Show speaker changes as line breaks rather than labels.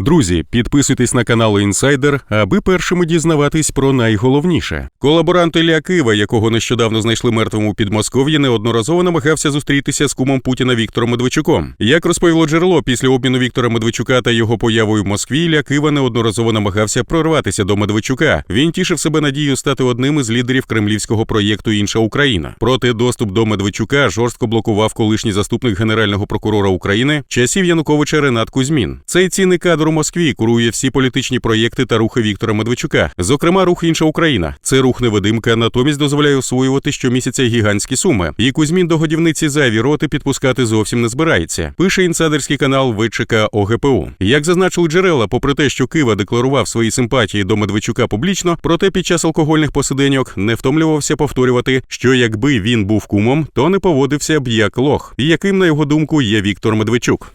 Друзі, підписуйтесь на канал Інсайдер, аби першими дізнаватись про найголовніше. Колаборант Ілля Кива, якого нещодавно знайшли мертвим у Підмосков'ї, неодноразово намагався зустрітися з кумом Путіна Віктором Медведчуком. Як розповіло джерело, після обміну Віктора Медведчука та його появою в Москві, Ілля Кива неодноразово намагався прорватися до Медведчука. Він тішив себе надією стати одним із лідерів кремлівського проєкту Інша Україна. Проте доступ до Медведчука жорстко блокував колишній заступник генерального прокурора України часів Януковича Ренат Кузьмін. Цей цінний кадр у Москві курує всі політичні проєкти та рухи Віктора Медведчука, зокрема рух інша Україна. Це рух невидимка, натомість дозволяє освоювати щомісяця гігантські суми. І Кузьмін до годівниці зайві роти підпускати зовсім не збирається. Пише інсайдерський канал ВЧК ОГПУ. Як зазначили джерела, попри те, що Кива декларував свої симпатії до Медведчука публічно, проте під час алкогольних посиденьок не втомлювався повторювати, що якби він був кумом, то не поводився б як лох, яким на його думку є Віктор Медведчук.